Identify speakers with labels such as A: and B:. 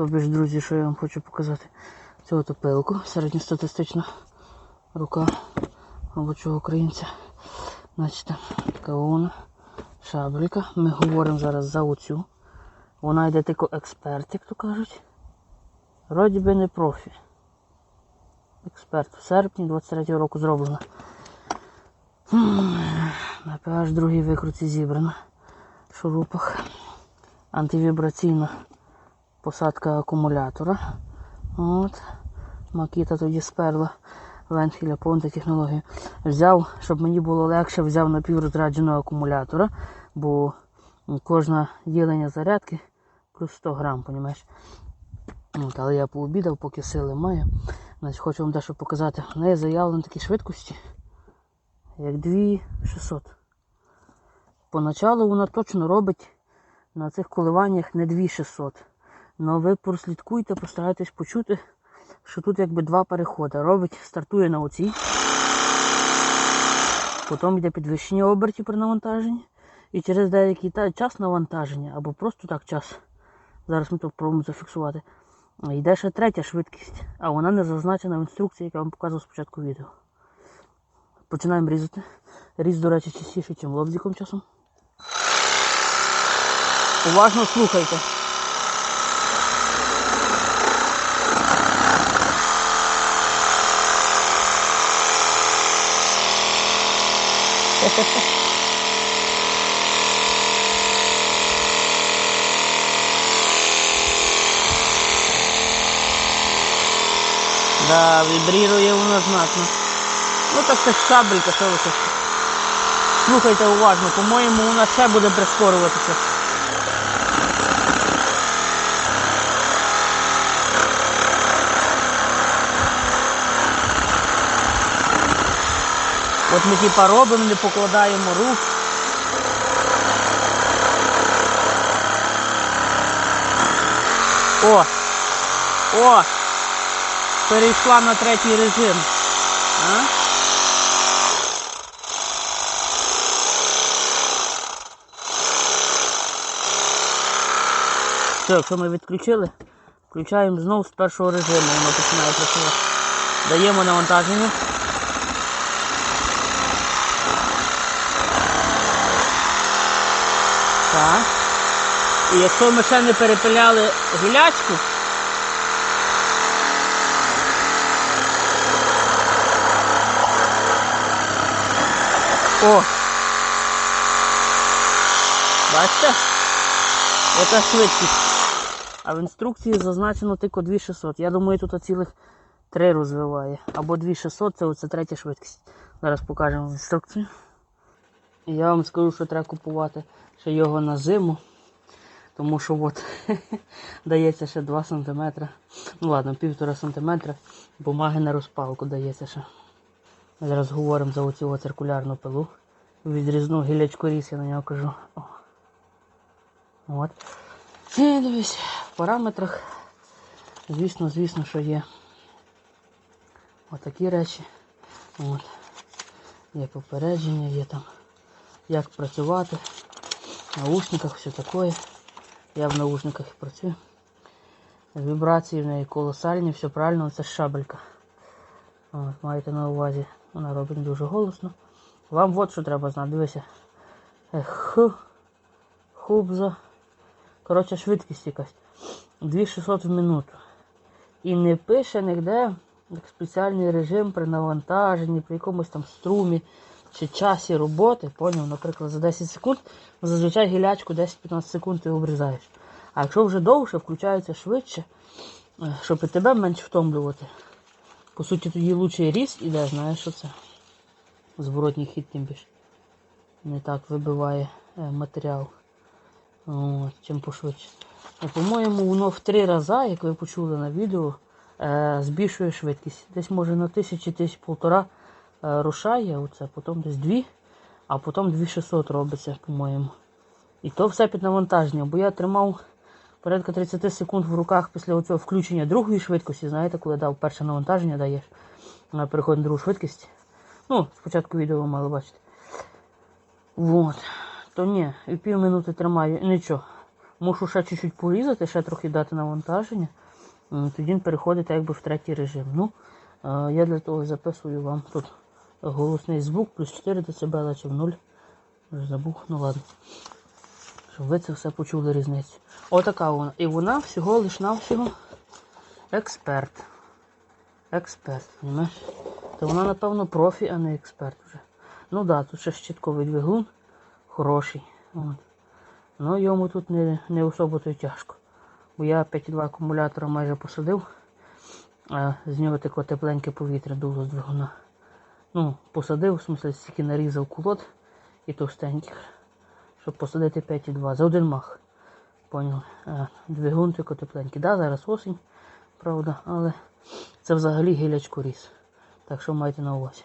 A: Тобі ж, друзі, що я вам хочу показати. Цю пилку, середньостатистична рука робочого українця. Значить, така вона, шабелька. Ми говоримо зараз за оцю. Вона йде тільки експерт, як то кажуть. Вроді би не профі. Експерт в серпні 23-го року зроблена. На PH другій викрутці зібрана. В шурупах. Антивібраційна посадка акумулятора. От. Макіта тоді сперла Венхіля повну технологію. Взяв, щоб мені було легше, взяв напіврозрядженого акумулятора, бо кожне ділення зарядки плюс 100 грам, понімаєш? От, але я пообідав, поки сили маю. Значить, хочу вам дещо показати. В неї заявлено такі швидкості, як 2600. Поначалу вона точно робить на цих коливаннях не 2600. Але ви прослідкуйте, постарайтесь почути, що тут якби два переходи. Робить, стартує на оцій. Потім йде підвищення обертів при навантаженні. І через деякий час навантаження, або просто так час. Зараз ми тут пробуємо зафіксувати. Йде ще третя швидкість, а вона не зазначена в інструкції, яку я вам показував спочатку відео. Починаємо різати. Різ, до речі, частіше, ніж лобзиком часом. Уважно слухайте. Да, вібрірує воно знатно. Ну так це шабелька, що ви. Слухайте уважно, по-моєму, вона ще буде прискорюватися. От ми типа робимо, не покладаємо рук. О! О! Перейшла на третій режим. А? Все, якщо ми відключили, включаємо знову з першого режиму, воно починає працювати. Даємо навантаження. Так. І якщо ми ще не перепиляли гілячку, О! Бачите? Ота швидкість. А в інструкції зазначено тільки 2600. Я думаю, тут цілих 3 розвиває. Або 2600 це оце третя швидкість. Зараз покажемо в інструкцію. Я вам скажу, що треба купувати ще його на зиму. Тому що от дається ще 2 см. Ну ладно, 1,5 см. Бумаги на розпалку дається ще. Ми зараз говоримо за оцю циркулярну пилу. Відрізну гілячку ріс, я на нього кажу. О. От. І дивись, в параметрах, звісно, звісно, що є отакі речі. От. Є попередження, є там як працювати. В наушниках все таке. Я в наушниках працюю. Вібрації в неї колосальні, все правильно, це шабелька. От, маєте на увазі, вона робить дуже голосно. Вам от що треба знати, дивися. Х, хубза. Коротше, швидкість якась. 2600 в минуту. І не пише ніде як спеціальний режим при навантаженні, при якомусь там струмі чи часі роботи. Поняв, наприклад, за 10 секунд, зазвичай гілячку 10-15 секунд ти обрізаєш. А якщо вже довше, включається швидше, е, щоб і тебе менше втомлювати. По суті, тоді лучший ріст іде, знаєш що це? Зворотній хід тим більше. Не так вибиває е, матеріал. От, чим пошвидше. І, по-моєму, воно в три рази, як ви почули на відео, е, збільшує швидкість. Десь може на тисячі, тисяч полтора е, рушає, оце, потім десь дві, а потім 2600 робиться, по-моєму. І то все під навантаженням, бо я тримав порядка 30 секунд в руках після цього включення другої швидкості. Знаєте, коли дав перше навантаження, даєш, а переходить на другу швидкість. Ну, спочатку відео ви мали бачити. Вот. То ні, і пів минути тримаю, нічого. Мушу ще чуть-чуть порізати, ще трохи дати навантаження. Тоді він переходить якби в третій режим. Ну, е, я для того записую вам тут голосний звук, плюс 4 дБ чи в 0. Вже забув, ну ладно. Щоб ви це все почули різницю. Отака вона. І вона всього лиш навсього експерт. Експерт, розумієш? То вона, напевно, профі, а не експерт вже. Ну да, тут ще щитковий двигун. Хороший. От. Ну йому тут не, не особо то тяжко. Бо я 5,2 акумулятора майже посадив, а з нього таке тепленьке повітря дуло з двигуна. Ну, посадив, в смысле, стільки нарізав кулот і товстеньких, щоб посадити 5,2 за один мах. Поняли? А, двигун тільки тепленький. Да, зараз осінь, правда, але це взагалі гілячку ріс. Так що майте на увазі.